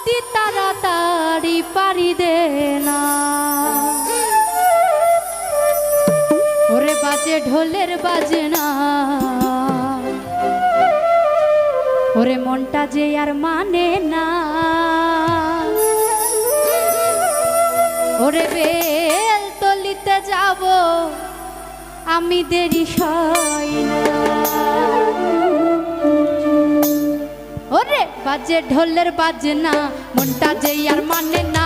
নদী তাড়াতাড়ি পারি দে না। ওরে বাজে ঢোলের বাজে না ওরে মনটা যে আর মানে না। ওরে বেল তলিতে যাব, আমি দেরি সই না। বাজে ঢোলের বাজে না মনটা যে আর মানে না।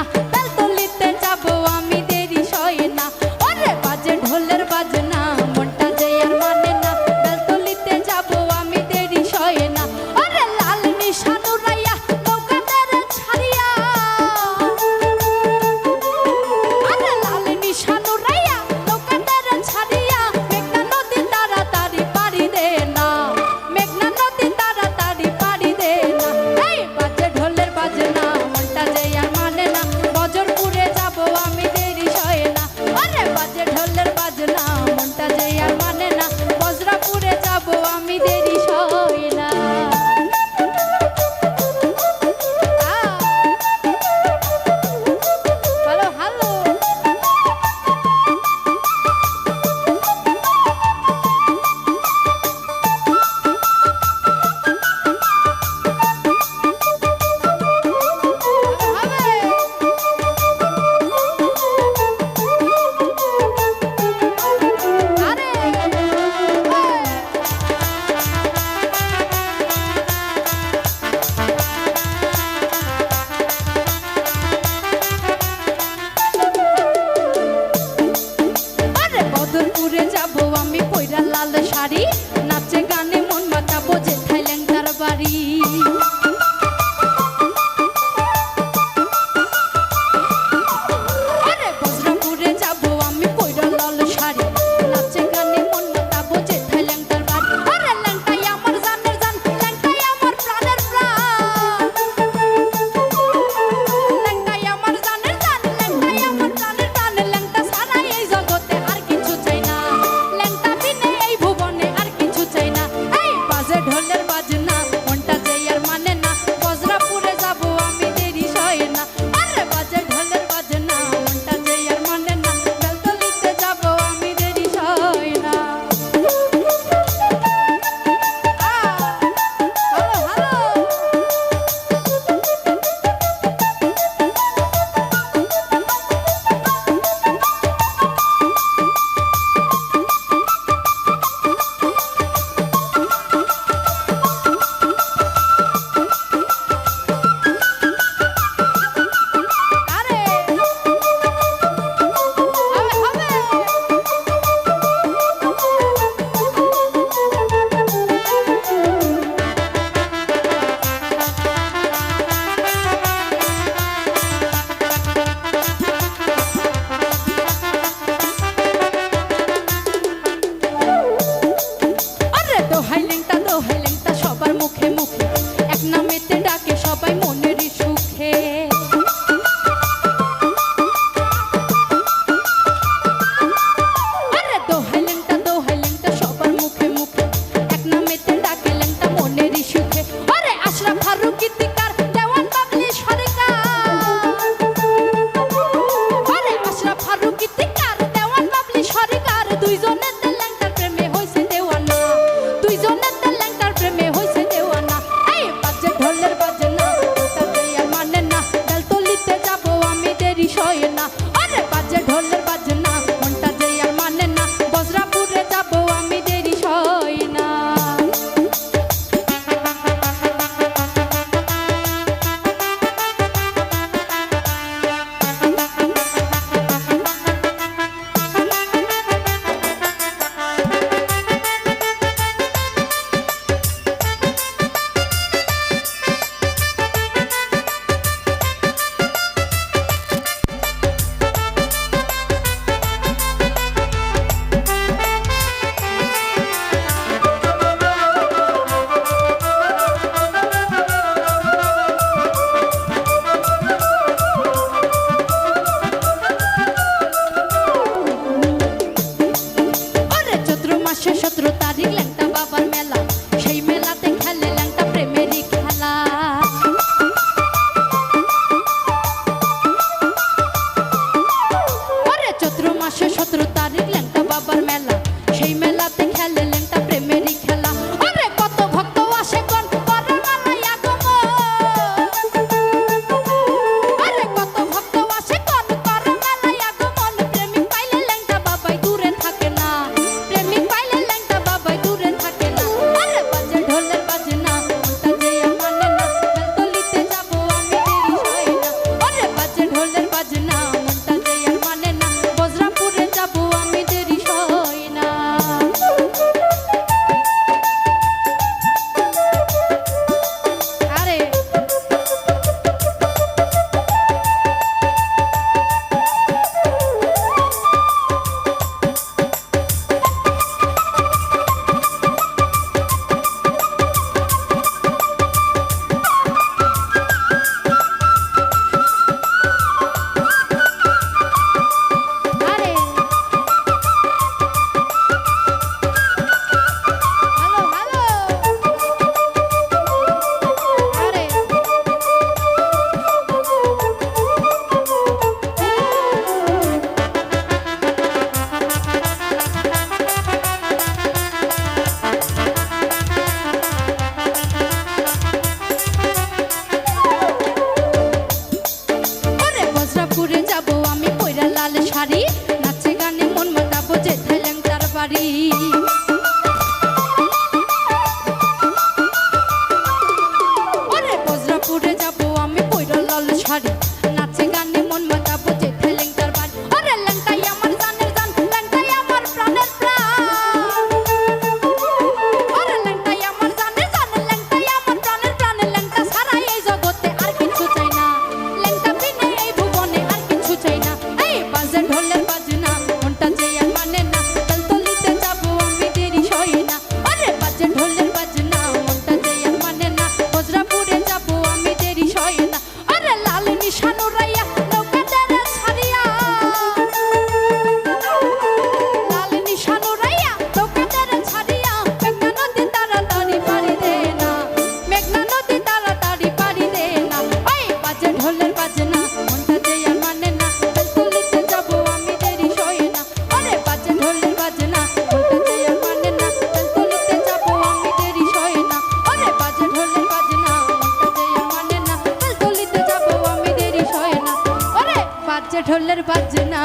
ঢোলের বাজনা